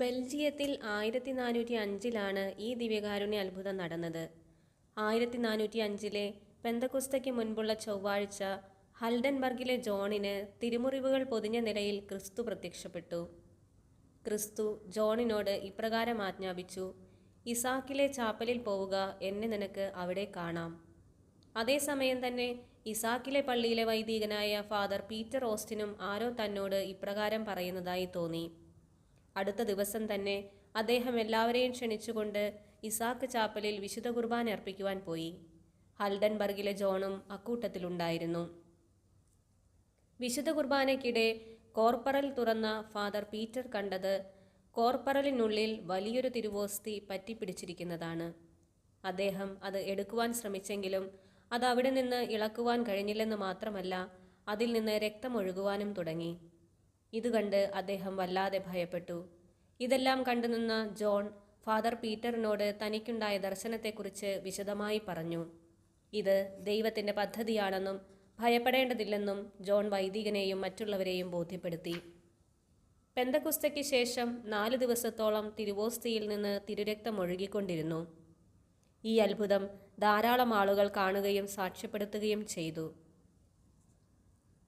ബെൽജിയത്തിൽ ആയിരത്തി നാനൂറ്റി അഞ്ചിലാണ് ഈ ദിവ്യകാരുണ്യ അത്ഭുതം നടന്നത്. ആയിരത്തി നാനൂറ്റി അഞ്ചിലെ പെന്തക്കുസ്തയ്ക്ക് മുൻപുള്ള ചൊവ്വാഴ്ച ഹൽഡൻബർഗിലെ ജോണിന് തിരുമുറിവുകൾ പൊതിഞ്ഞ നിലയിൽ ക്രിസ്തു പ്രത്യക്ഷപ്പെട്ടു. ക്രിസ്തു ജോണിനോട് ഇപ്രകാരം ആജ്ഞാപിച്ചു ഇസാക്കിലെ ചാപ്പലിൽ പോവുക എന്നെ നിനക്ക് അവിടെ കാണാം. അതേസമയം തന്നെ ഇസാക്കിലെ പള്ളിയിലെ വൈദികനായ ഫാദർ പീറ്റർ ഓസ്റ്റിനും ആരോ തന്നോട് ഇപ്രകാരം പറയുന്നതായി തോന്നി. അടുത്ത ദിവസം തന്നെ അദ്ദേഹം എല്ലാവരെയും ക്ഷണിച്ചുകൊണ്ട് ഇസാക്ക് ചാപ്പലിൽ വിശുദ്ധ കുർബാന അർപ്പിക്കുവാൻ പോയി. ഹൽഡൻബർഗിലെ ജോണും അക്കൂട്ടത്തിലുണ്ടായിരുന്നു. വിശുദ്ധ കുർബാനയ്ക്കിടെ കോർപ്പറൽ തുറന്ന ഫാദർ പീറ്റർ കണ്ടത് കോർപ്പറലിനുള്ളിൽ വലിയൊരു തിരുവോസ്തി പറ്റിപ്പിടിച്ചിരിക്കുന്നതാണ്. അദ്ദേഹം അത് എടുക്കുവാൻ ശ്രമിച്ചെങ്കിലും അത് അവിടെ നിന്ന് ഇളക്കുവാൻ കഴിഞ്ഞില്ലെന്ന് മാത്രമല്ല അതിൽ നിന്ന് രക്തമൊഴുകുവാനും തുടങ്ങി. ഇത് കണ്ട് അദ്ദേഹം വല്ലാതെ ഭയപ്പെട്ടു. ഇതെല്ലാം കണ്ടുനിന്ന ജോൺ ഫാദർ പീറ്ററിനോട് തനിക്കുണ്ടായ ദർശനത്തെക്കുറിച്ച് വിശദമായി പറഞ്ഞു. ഇത് ദൈവത്തിന്റെ പദ്ധതിയാണെന്നും ഭയപ്പെടേണ്ടതില്ലെന്നും ജോൺ വൈദികനെയും മറ്റുള്ളവരെയും ബോധ്യപ്പെടുത്തി. പെന്തകുസ്തയ്ക്ക് ശേഷം നാല് ദിവസത്തോളം തിരുവോസ്തിയിൽ നിന്ന് തിരുരക്തം ഒഴുകിക്കൊണ്ടിരുന്നു. ഈ അത്ഭുതം ധാരാളം ആളുകൾ കാണുകയും സാക്ഷ്യപ്പെടുത്തുകയും ചെയ്തു.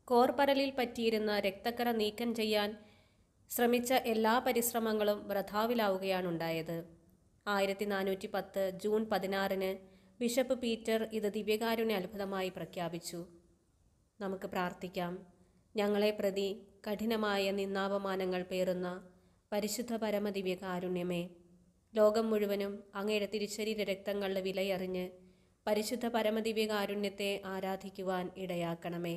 കോർപരലിൽ പറ്റിയിരുന്ന രക്തക്കര നീക്കം ചെയ്യാൻ ശ്രമിച്ച എല്ലാ പരിശ്രമങ്ങളും വൃഥാവിലാവുകയാണുണ്ടായത്. ആയിരത്തി നാനൂറ്റി പത്ത് ജൂൺ പതിനാറിന് ബിഷപ്പ് പീറ്റർ ഇത് ദിവ്യകാരുണ്യ അത്ഭുതമായി പ്രഖ്യാപിച്ചു. നമുക്ക് പ്രാർത്ഥിക്കാം. ഞങ്ങളെ പ്രതി കഠിനമായ നിന്നാപമാനങ്ങൾ പേറുന്ന പരിശുദ്ധ പരമദിവ്യകാരുണ്യമേ ലോകം മുഴുവനും അങ്ങയുടെ തിരുശരീര രക്തങ്ങളുടെ വിലയറിഞ്ഞ് പരിശുദ്ധ പരമദിവ്യകാരുണ്യത്തെ ആരാധിക്കുവാൻ ഇടയാക്കണമേ.